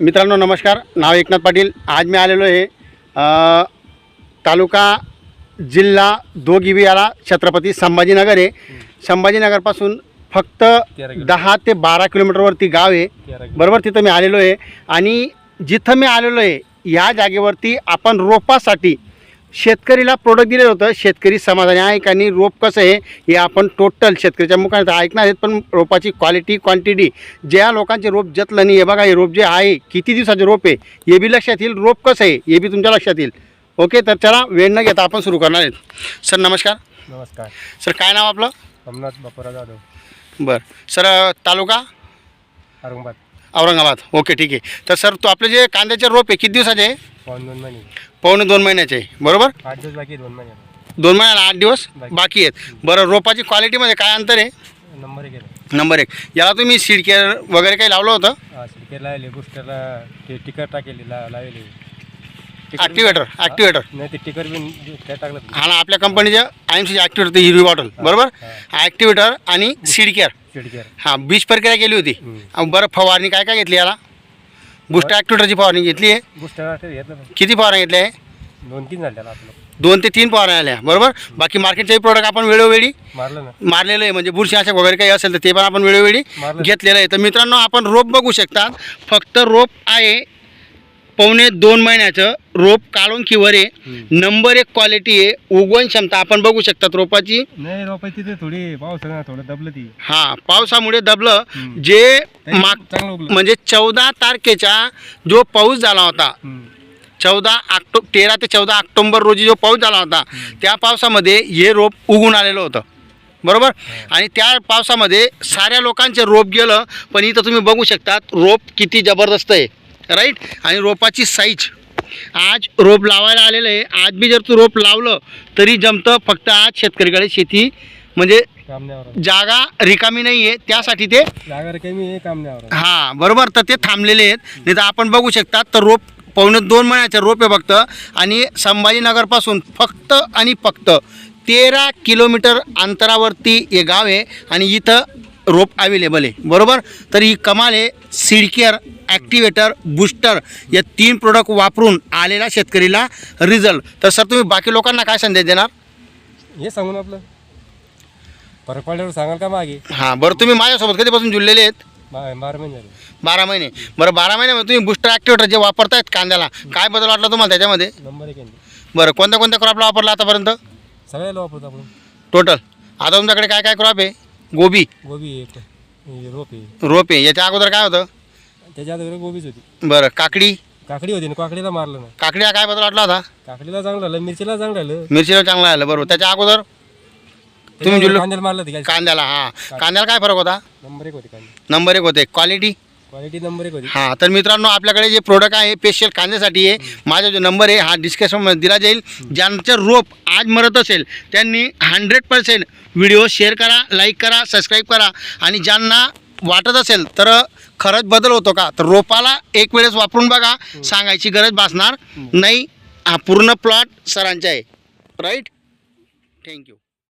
मित्रांनो नमस्कार. नाव एकनाथ पाटील. आज मी आलेलो आहे तालुका जिल्हा दोगिबियाला छत्रपती संभाजीनगर आहे. संभाजीनगरपासून फक्त दहा ते बारा किलोमीटरवरती गाव आहे. बरोबर तिथं मी आलेलो आहे. आणि जिथं मी आलेलो आहे या जागेवरती आपण रोपासाठी शेतकरीला प्रोडक्ट दिलेलं होतं. शेतकरी समाधानी आहे का आणि रोप कसं आहे हे आपण टोटल शेतकऱ्याच्या मुखाने तर ऐकणार आहेत पण रोपाची क्वालिटी क्वांटिटी ज्या लोकांचे रोप जतलं नाही हे बघा हे रोप जे आहे किती दिवसाचे रोप आहे हे बी लक्षात येईल रोप कसं आहे हे बी तुमच्या लक्षात येईल. ओके तर चला वेळ न घेता आपण सुरू करणार आहेत. सर नमस्कार. नमस्कार. सर काय नाव आपलं? सोमनाथ बापुरा जाधव. बरं. सर तालुका? औरंगाबाद. औरंगाबाद. ओके ठीक आहे. तर सर तो आपले जे कांद्याचे रोप आहे किती दिवसाचे आहे? पाऊन दोन महिने. पावणे दोन महिन्याचे. आहे बरोबर? आठ दिवस बाकी आहे दोन महिने. दोन महिन्याला आठ दिवस बाकी. आहेत. बरं रोपाची क्वालिटीमध्ये काय अंतर आहे? नंबर एक गेला नंबर एक. याला तुम्ही सीड केअर वगैरे काही लावलं होतं? सिडके लावले बुस्टरला ते टिकर टाकेली ला लावले ॲक्टिवेटर ॲक्टिवेटर नाही ते टिकर बी काय टाकलं ते. हा ना आपल्या कंपनीचं आय एम सी ॲक्टिवेटर ते हिरवी बॉटल बरोबर? ॲक्टिवेटर आणि सीड केअर सिडकेर हां बीज प्रक्रिया केली होती. हम्म. अहो, बरं फवारणी काय काय घेतली याला? बुस्ट ॲक्टिवेटरची फवारणी घेतली आहे. बुस्टर घेतलं. किती फवारणी घेतली आहे? दोन तीन झाले त्याला आपलं. दोन ते तीन फवारण्या आल्या. बरोबर? बाकी मार्केटचेही प्रोडक्ट आपण वेळोवेळी मारलं ना. मारलेलं आहे. म्हणजे बुरशीनाशक वगैरे काही असेल तर ते पण आपण वेळोवेळी मारलं. घेतलेलं आहे. तर मित्रांनो आपण रोप बघू शकता. फक्त रोप आहे. पावणे दोन महिन्याचं रोप काढून किवर आहे. नंबर एक क्वालिटी आहे. उगवण क्षमता आपण बघू शकतात रोपाची. नाही थोडी पाऊस आहे ना थोडं दबलं ती. हा पावसामुळे दबलं. जे माग म्हणजे चौदा तारखेचा जो पाऊस झाला होता. चौदा ऑक्टो तेरा ते चौदा ऑक्टोंबर रोजी जो पाऊस झाला होता त्या पावसामध्ये हे रोप उगून आलेलं होतं. बरोबर? आणि त्या पावसामध्ये साऱ्या लोकांचे रोप गेलं पण इथं तुम्ही बघू शकतात रोप किती जबरदस्त आहे. राईट आणि रोपाची साईज आज रोप लावायला आलेलं आहे. आज बी जर तू रोप लावलं तरी जमतं फक्त आज शेतकरीकडे शेती म्हणजे जागा रिकामी नाही आहे त्यासाठी ते जागा कमी आहे काम नाही आवरत हां बरोबर तर ते थांबलेले आहेत. नाही तर आपण बघू शकतात तर रोप पावणे दोन महिन्याचे रोप आहे फक्त. आणि संभाजीनगरपासून फक्त आणि फक्त तेरा किलोमीटर अंतरावरती हे गाव आहे आणि इथं रोप अवेलेबल आहे. बरोबर? तर ही कमाल आहे. सिडकेअर ॲक्टिवेटर बुस्टर या तीन प्रोडक्ट वापरून आलेल्या शेतकरीला रिझल्ट तर सर तुम्ही बाकी लोकांना काय संदेश देणार? हे सांगून आपलं. फरक पडल्यावर सांगाल का मागे? हां बरं तुम्ही माझ्यासोबत कधीपासून जुळलेले आहेत? बा- बारा महिने झाले. बारा महिने. बरं बारा महिन्यामध्ये तुम्ही बुस्टर ॲक्टिवेटर जे वापरतायत कांद्याला काय बदल वाटला तुम्हाला त्याच्यामध्ये? नंबर एक आहे. बरं कोणत्या कोणत्या क्रॉपला वापरला आतापर्यंत? सगळ्याला वापरतो आपण. टोटल आता तुमच्याकडे काय काय क्रॉप आहे? गोबी. गोबी एक रोप आहे. रोप आहे. याच्या अगोदर काय होतं? त्याच्या अगोदर गोबीच होती. बरं काकडी? काकडी होती ना काकडीला मारलं ना काकडीला काय बदल वाटला होता? काकडीला चांगलं झालं मिरचीला चांगलं झालं मिरचीला चांगला आलं बरोबर. त्याच्या अगोदर? तुम्ही जुळलो कांद्याला मारलं होती काय कांद्याला हां. कांद्याला. काय फरक होता? नंबर एक होती कांदी नंबर एक होते. क्वालिटी क्वालिटी नंबर एक होती. हां तर मित्रांनो आपल्याकडे जे प्रोडक्ट आहे स्पेशल कांद्यासाठी आहे माझा जो नंबर आहे हा डिस्क्रिप्शनमध्ये दिला जाईल. ज्यांचं रोप आज मरत असेल त्यांनी हंड्रेड पर्सेंट व्हिडिओ शेअर करा लाईक करा सबस्क्राईब करा. आणि ज्यांना वाटत असेल तर खरंच बदल होतो का? तर रोपाला एक वेळेस वापरून बघा. सांगायची गरज भासणार नाही. हा पूर्ण प्लॉट सरांचा आहे. Right thank you